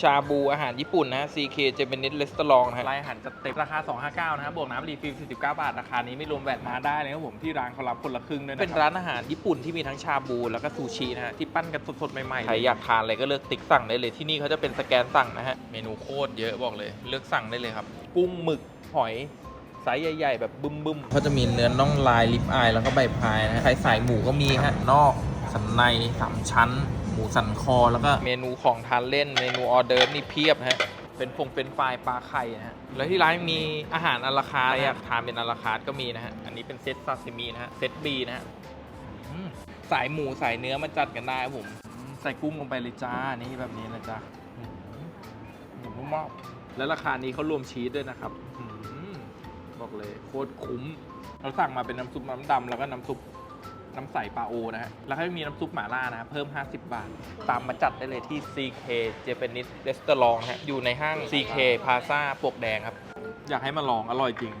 ชาบูอาหารญี่ปุ่นนะฮะ CK Japanese Restaurant นะฮะรายอาหารจัดเต็มราคา 259 นะครับ บวกน้ำรีฟิล 49 บาท ราคานี้ไม่รวมแวตมาได้นะครับผมที่ร้านเขารับคนละครึ่งด้วยนะ เป็นร้านอาหารญี่ปุ่นที่มีทั้งชาบูแล้วก็ซูชินะฮะ ที่ปั้นกันสดๆ ใหม่ๆ ใครอยากทานอะไรก็เลือกติ๊กสั่งได้เลยที่นี่เขาจะเป็นสแกนสั่งนะฮะ เมนูโคตรเยอะบอกเลย เลือกสั่งได้เลยครับ กุ้งหมึกหอยไซส์ใหญ่ๆแบบบึ้มๆเขาจะมีเนื้อน่องลายลิปอายแล้วก็ใบพายนะฮะใครสายหมูก็มีฮะนอกสันในสามชั้น หมูสันคอแล้วก็เมนูของทานเล่น เมนูออเดิร์ฟนี่เพียบฮะเป็นฟงเป็นไฟรายปลาไข่นะฮะ แล้วที่ร้านมีอาหารอาราคาร์ทอยากทานเป็นอาราคาร์ทก็มีนะฮะ อันนี้เป็นเซตซาซิมินะฮะ เซตบีนะฮะอืมสายหมูสายเนื้อมาจัดกันได้ครับผม ใส่กุ้งลงไปเลยจ้า นี่แบบนี้นะจ๊ะหมูนุ่มมากแล้วราคานี้เขารวมชีสด้วยนะครับอืมบอกเลยโคตรคุ้ม เราสั่งมาเป็นน้ำซุปน้ำดำแล้วก็น้ำซุป น้ำใสปลาโอนะฮะ แล้วก็มีน้ำซุปหม่าล่านะฮะเพิ่ม 50 บาท ตามมาจัดได้เลยที่ CK Japanese Restaurant นะฮะ อยู่ในห้าง CK Plaza ปลวกแดงครับ อยากให้มาลองอร่อยจริง